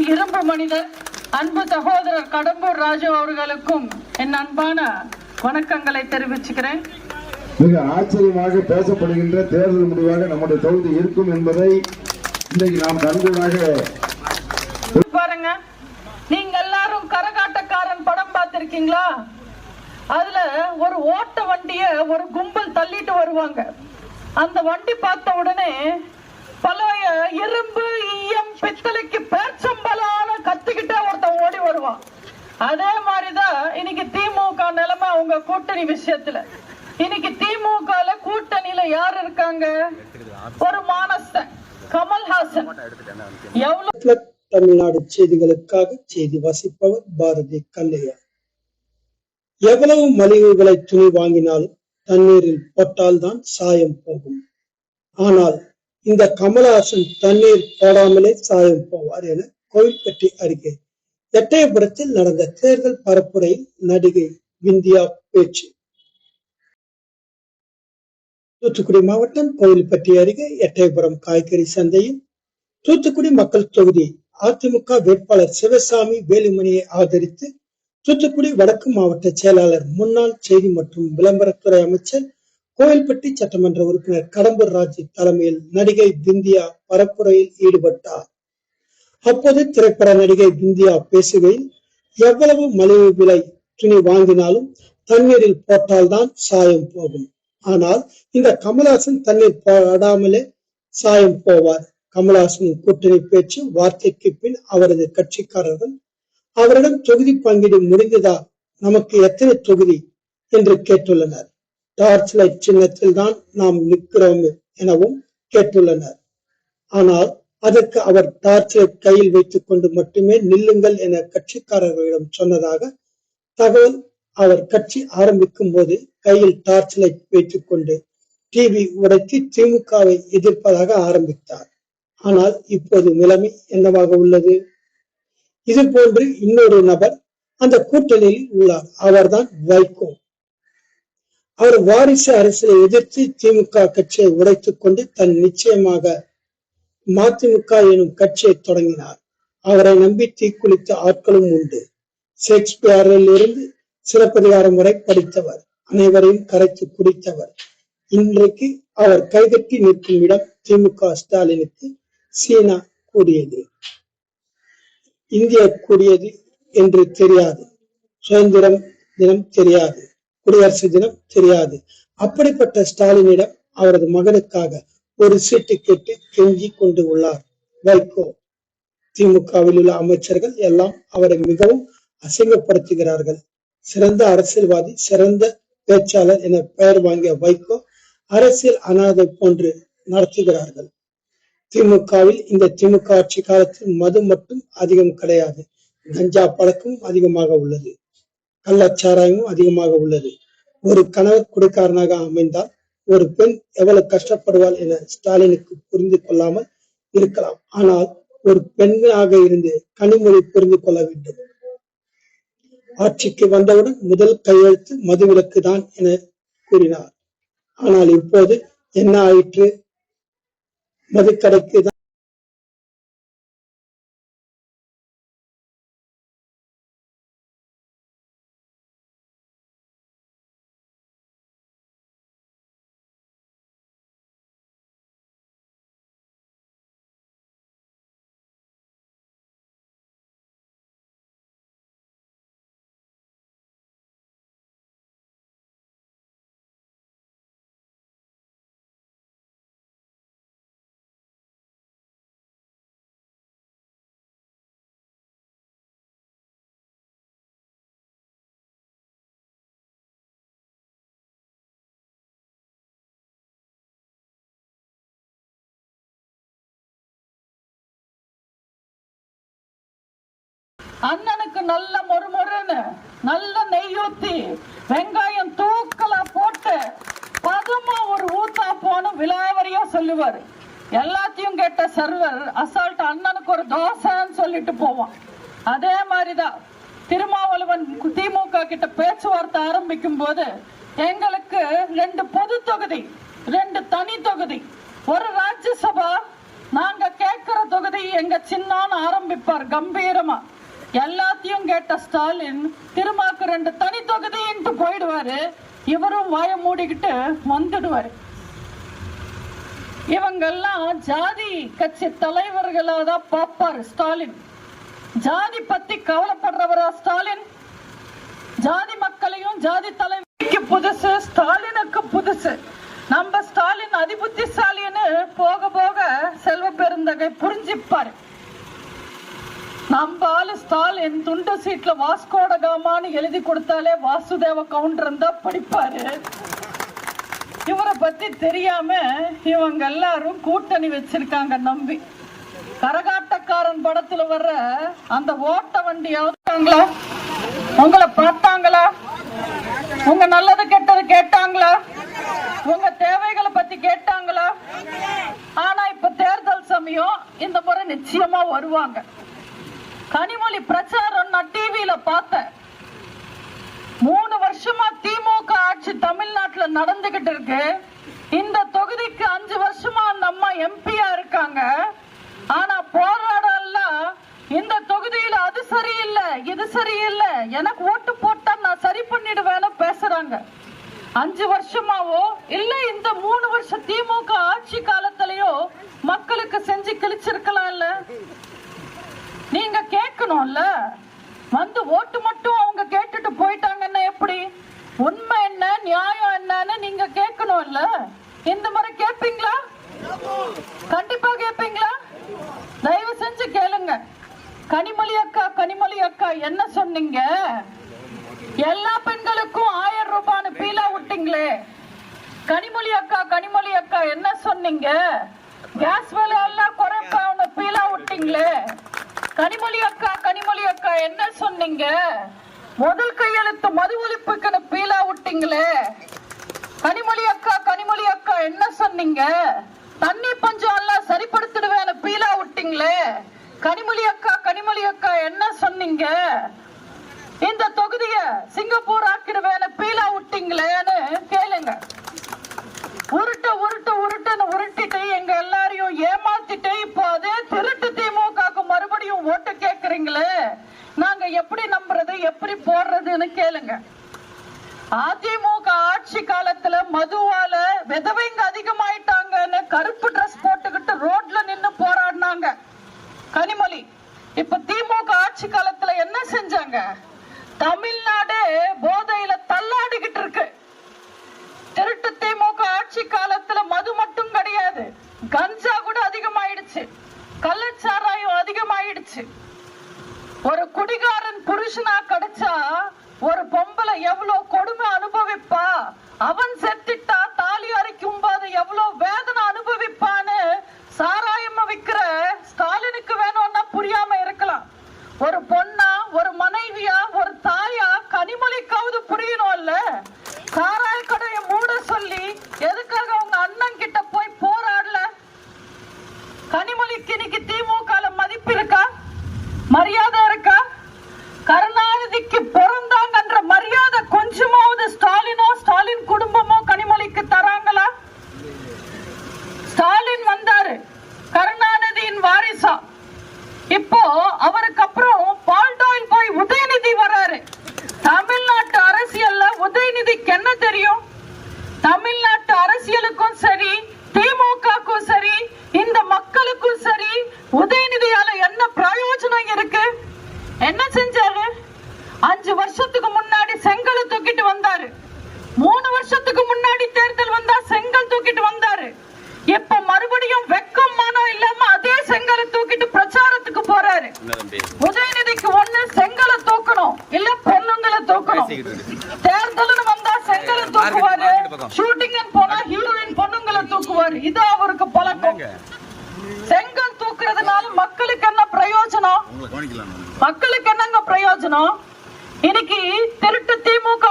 என் இரும்பு மனிதர் அன்பு சகோதரர் கடம்பூர் ராஜு அவர்களுக்கும் என் அன்பான வணக்கங்களை தெரிவிச்சுக்கிறேன். மிக ஆச்சரியமாக பேசப்படுகின்ற தேர்தல் முடிவாக நம்முடைய தொகுதி இருக்கும் என்பதை இன்றைக்கு நாம் கண்கூடாக பாருங்க நீங்க எல்லாரும் கரகாட்டக்காரன் படம் பார்த்திருக்கீங்களா? அதுல ஒரு ஓட்ட வண்டிய ஒரு கும்பல் தள்ளிட்டு வருவாங்க. அந்த வண்டி பார்த்த உடனே பழைய இரும்பு ஈயம் பித்தளைக்கு பேச்சம்பலான கத்திக்கிட்டே ஒருத்தன் ஓடி வருவான். அதே மாதிரிதான் இன்னைக்கு திமுக நிலைமை அவங்க கூட்டணி விஷயத்துல. இன்னைக்கு திமுக கூட்டணியில யார் இருக்காங்க? ஒரு மானஸ்தன் கமல்ஹாசன். எவ்வளவு தமிழ்நாடு செய்திகளுக்காக செய்தி வாசிப்பவர் பாரதி கல்லையா எவ்வளவு மலிவு துணி வாங்கினாலும் தண்ணீரில் போட்டால்தான் சாயம் போகும். ஆனால் இந்த கமலஹாசன் தண்ணீர் போடாமலே சாயம் போவார் என கோவில்பட்டி அருகே எட்டயபுரத்தில் நடந்த தேர்தல் பரப்புரையில் நடிகை விந்தியா பேச்சு. தூத்துக்குடி மாவட்டம் கோவில்பட்டி அருகே எட்டயபுரம் காய்கறி சந்தையில் தூத்துக்குடி மக்கள் தொகுதி அதிமுக வேட்பாளர் சிவசாமி வேலுமணியை ஆதரித்து தூத்துக்குடி வடக்கு மாவட்ட செயலாளர் முன்னாள் செய்தி மற்றும் விளம்பரத்துறை அமைச்சர் கோயில்பட்டி சட்டமன்ற உறுப்பினர் கடம்பூர் ராஜு தலைமையில் நடிகை பிந்தியா பரப்புரையில் ஈடுபட்டார். அப்போது திரைப்பட நடிகை பிந்தியா பேசுகையில் எவ்வளவு மலிவு விலை துணி வாங்கினாலும் தண்ணீரில் போட்டால்தான் சாயம் போகும். ஆனால் இந்த கமலஹாசன் தண்ணீர் போடாமலே சாயம் போவார். கமலஹாசனின் கூட்டணி பேச்சு வார்த்தைக்கு பின் அவரது கட்சிக்காரர்கள் அவரிடம் தொகுதி பங்கீடு முடிந்ததா? நமக்கு எத்தனை தொகுதி? என்று கேட்டுள்ளனர். டார்ச் லைட் சின்னத்தில் தான் நாம் நிற்கிறோம் எனவும் கேட்டுள்ளனர். ஆனால் அதற்கு அவர் டார்ச் லைட் கையில் வைத்துக் கொண்டு மட்டுமே நில்லுங்கள் என கட்சிக்காரர்களிடம் சொன்னதாக தகவல் அவர் கட்சி ஆரம்பிக்கும் போது கையில் டார்ச் லைட் வைத்துக் கொண்டு டிவி உடைத்து திமுகவை எதிர்ப்பதாக ஆரம்பித்தார். ஆனால் இப்போது நிலைமை என்னவாக உள்ளது? இது போன்று இன்னொரு நபர் அந்த கூட்டணியில் உள்ளார். அவர்தான் வைகோ. அவர் வாரிசு அரசியலை எதிர்த்து திமுக கட்சியை உடைத்துக் கொண்டு தன் நிச்சயமாக மதிமுக எனும் கட்சியை தொடங்கினார். அவரை நம்பி தீக்குளித்த ஆட்களும் உண்டு. ஷேக்ஸ்பியரில் இருந்து சிலப்பதிகாரம் வரை படித்தவர். அனைவரையும் கரைத்து குடித்தவர். இன்றைக்கு அவர் கைகட்டி நிற்கும் இடம் திமுக ஸ்டாலினுக்கு சீனா கூடியது. இந்தியா கூடியது என்று தெரியாது. சுதந்திரம் தினம் தெரியாது. குடியரசு தினம் தெரியாது. அப்படிப்பட்ட ஸ்டாலினிடம் அவரது மகனுக்காக ஒரு சீட்டு கேட்டு கெஞ்சி கொண்டு உள்ளார். வைகோ. திமுகவில் உள்ள அமைச்சர்கள் எல்லாம் அவரை மிகவும் அசிங்கப்படுத்துகிறார்கள். சிறந்த அரசியல்வாதி சிறந்த பேச்சாளர் என பெயர் வாங்கிய வைகோ அரசியல் அனாதை போன்று நடத்துகிறார்கள். திமுகவில் இந்த திமுக ஆட்சி காலத்தில் மது மட்டும் அதிகம் கிடையாது. கஞ்சா பழக்கம் அதிகமாக உள்ளது. கள்ளச்சாராயமும் அதிகமாக உள்ளது. ஒரு கணவர் குடிக்காரனாக அமைந்தால் ஒரு பெண் எவ்வளவு கஷ்டப்படுவாள் என ஸ்டாலினுக்கு புரிந்து கொள்ளாமல் இருக்கலாம். ஆனால் ஒரு பெண்ணாக இருந்து கனிமொழி புரிந்து கொள்ள வேண்டும். ஆட்சிக்கு வந்தவுடன் முதல் கையெழுத்து மதுவிலக்கு தான் என கூறினார். ஆனால் இப்போது என்ன ஆயிற்று? மதுக்கடைக்கு அண்ணனுக்கு நல்ல மொறுமொறுன்னு நல்ல நெய் ஊத்தி வெங்காயம் தூக்கலா போட்டு பதமா ஒரு ஊத்தா போன விலாவரியா சொல்லுவார். எல்லாத்தையும் கேட்ட சர்வர் அசால்ட் அண்ணனுக்கு ஒரு தோசைன்னு சொல்லிட்டு போவான். அதே மாதிரிதான் திருமாவளவன் திமுக கிட்ட பேச்சுவார்த்தை ஆரம்பிக்கும் போது எங்களுக்கு ரெண்டு பொது தொகுதி ரெண்டு தனி தொகுதி. ஒரு ராஜ்யசபா நாங்க கேட்கிற தொகுதி எங்க சின்னான்னு ஆரம்பிப்பார் கம்பீரமா. எல்லாத்தையும் கேட்ட ஸ்டாலின் திருமாக்கு ரெண்டு தனி தொகுதின்ட்டு போயிடுவாரு. இவரும் வாய மூடிக்கிட்டு வந்துடுவாரு. இவங்கெல்லாம் ஜாதி கட்சி தலைவர்களா தான் பார்ப்பாரு ஸ்டாலின். ஜாதி பத்தி கவலைப்படுறவரா ஸ்டாலின்? ஜாதி மக்களையும் ஜாதி தலைவருக்கு புதுசு ஸ்டாலினுக்கு புதுசு. நம்ம ஸ்டாலின் அதிபுத்திசாலின்னு போக போக செல்வ பெருந்தகை புரிஞ்சிப்பாரு. நம்ம ஸ்டால் என் துண்டு சீட்ல வாஸ்கோட காமான்னு எழுதி கொடுத்தாலே வாசுதேவ கவுண்டர் தான் படிப்பாரு. இவரை பத்தி தெரியாம இவங்க எல்லாரும் கூட்டணி வச்சிருக்காங்க நம்பி. கரகாட்டக்காரன் படத்துல வர்ற அந்த ஓட்ட வண்டி வண்டியாவது உங்களை பார்த்தாங்களா? உங்க நல்லது கெட்டது கேட்டாங்களா? உங்க தேவைகளை பத்தி கேட்டாங்களா? ஆனா இப்ப தேர்தல் சமயம் இந்த முறை நிச்சயமா வருவாங்க. கனிமொழி பிரச்சாரம் நான் டிவியில பார்த்தேன். மூணு வருஷமா திமுக ஆட்சி தமிழ்நாட்டுல நடந்துகிட்டு இருக்கு. இந்த தொகுதிக்கு அஞ்சு வருஷமா அந்த அம்மா எம்பியா இருக்காங்க. ஆனா போராடல இந்த தொகுதியில அது சரியில்லை இது சரியில்லை. எனக்கு ஓட்டு போட்டா நான் சரி பண்ணிடுவேன்னு பேசுறாங்க. அஞ்சு வருஷமாவோ? இல்ல இந்த மூணு வருஷம் திமுக ஆட்சி காலத்திலயோ மக்களுக்கு செஞ்சு கிழிச்சிருக்கலாம் இல்ல? நீங்க கேட்கணும்ல? வந்து ஓட்டு மட்டும் அவங்க கேட்டுட்டு போயிட்டாங்கன்னா எப்படி? உண்மை என்ன நியாயம் என்னன்னு நீங்க கேட்கணும்ல? இந்த முறை கேட்பீங்களா கண்டிப்பா கேட்பீங்க தயவு செஞ்சு கேளுங்க கனிமொழி அக்கா கனிமொழி அக்கா என்ன சொன்னீங்க எல்லா பெண்களுக்கும் ஆயிரம் ரூபான்னு பீலா விட்டீங்களே கனிமொழி அக்கா கனிமொழி அக்கா என்ன சொன்னீங்க கேஸ் விலை எல்லாம் குறைப்பான்னு பீலா விட்டீங்களே கனிமொழி அக்கா கனிமொழி அக்கா என்ன சொன்னீங்க முதல் கையெழுத்து மது ஒழிப்புக்குன்னு சொன்னீங்களே? கனிமொழி அக்கா கனிமொழி அக்கா என்ன சொன்னீங்க? தண்ணி பஞ்சம் எல்லாம் சரிப்படுத்திடுவேன்னு பீலா விட்டீங்களே. கனிமொழி அக்கா கனிமொழி அக்கா என்ன சொன்னீங்க? இந்த தொகுதிய சிங்கப்பூர் ஆக்கிடுவேன்னு பீலா விட்டீங்களேன்னு கேளுங்க. உருட்டு உருட்டு உருட்டுன்னு உருட்டிட்டு எங்க எல்லாரையும் ஏமாத்திட்டு இப்போ அதே திருட்டு திமுக மறுபடியும் ஓட்டு கேக்குறீங்களே? நாங்க எப்படி நம்புறது எப்படி போடுறதுன்னு கேளுங்க. அதிமுக ஆட்சி காலத்துல மதுவால விதவைங்க அதிகமாயிட்டாங்கன்னு கருப்பு ட்ரெஸ் போட்டுக்கிட்டு ரோட்ல நின்னு போராடினாங்க. கனிமொழி இப்ப திமுக ஆட்சி காலத்துல என்ன செஞ்சாங்க? தமிழ்நாடு போதையில தள்ளாடிக்கிட்டு இருக்கு. திருட்டு திமுக மக்களுக்கு என்னங்க பிரயோஜனம்? இன்னைக்கு திருட்டு திமுக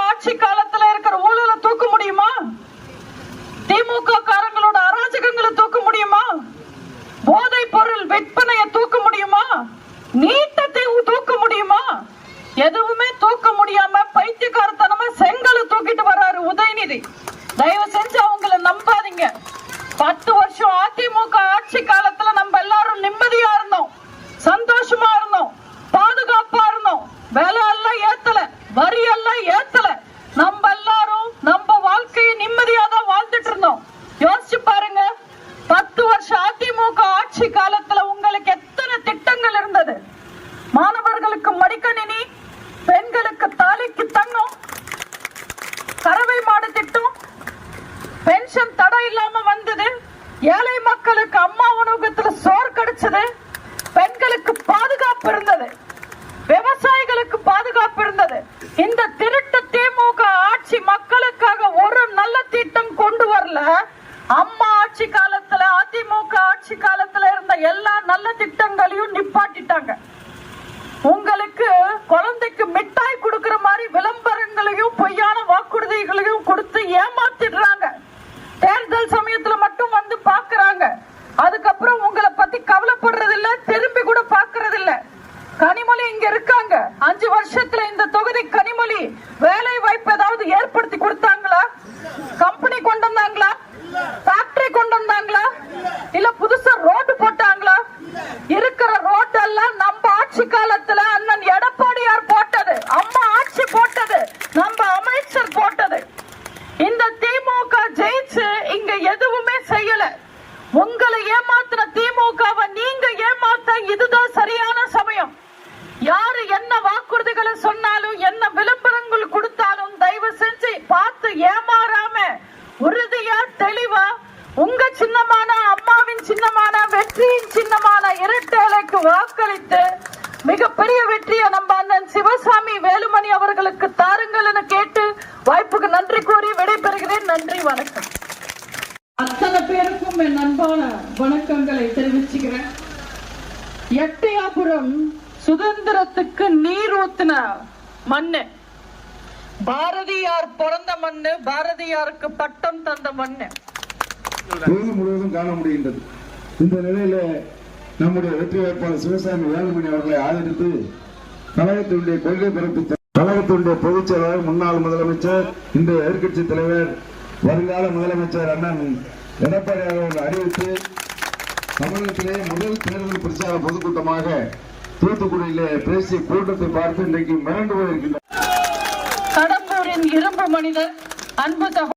அம்மா ஆட்சி காலத்துல அதிமுக ஆட்சி காலத்துல இருந்த எல்லா நல்ல திட்டங்களையும் நிப்பாட்டிட்டாங்க. உங்களுக்கு குழந்தைக்கு மிட்டாய் கொடுக்கற மாதிரி விளம்பரங்களையும் பொய்யான வாக்குறுதிகளையும் கொடுத்து ஏமாத்திடுறாங்க. தேர்தல் சமயத்துல மட்டும் வந்து பாக்குறாங்க. அதுக்கப்புறம் உங்களை பத்தி கவலைப்படுறது இல்ல திரும்பி கூட பாக்குறது இல்ல கனிமொழி இங்க இருக்காங்க. அஞ்சு வருஷத்துல இந்த தொகுதி கனிமொழி வேலை வாய்ப்புக்கு நன்றி கூறி விடைபெறுகிறேன். நன்றி வணக்கம். அத்தனை பேருக்கும் என் அன்பான வணக்கங்களை தெரிவிச்சுக்கிறேன். எட்டயாபுரம் சுதந்திரத்துக்கு நீர் ஊத்தின மண்ணு. பாரதியார் பிறந்த மண்ணு பாரதியாருக்கு பட்டம் தந்த மண்ணு. முழுவதும் காண முடிகின்றது. இந்த நிலையில நம்முடைய வெற்றி வேட்பாளர் சிவசாமி வேலுமணி அவர்களை ஆதரித்து கழகத்தினுடைய கொள்கை பரப்பு த- பொதுச் செயலாளர் முன்னாள் முதலமைச்சர் இன்றைய எதிர்கட்சி தலைவர் வருங்கால முதலமைச்சர் அண்ணன் எடப்பாடி அவர்கள் அறிவித்து தமிழகத்திலே முதல் தேர்தல் பிரச்சார பொதுக்கூட்டமாக தூத்துக்குடியிலே பேசிய கூட்டத்தை பார்த்து இன்றைக்கு மிரண்டு போயிருக்கின்றனர் கடம்பூரின் இரும்பு மனிதர் அன்பு சகோ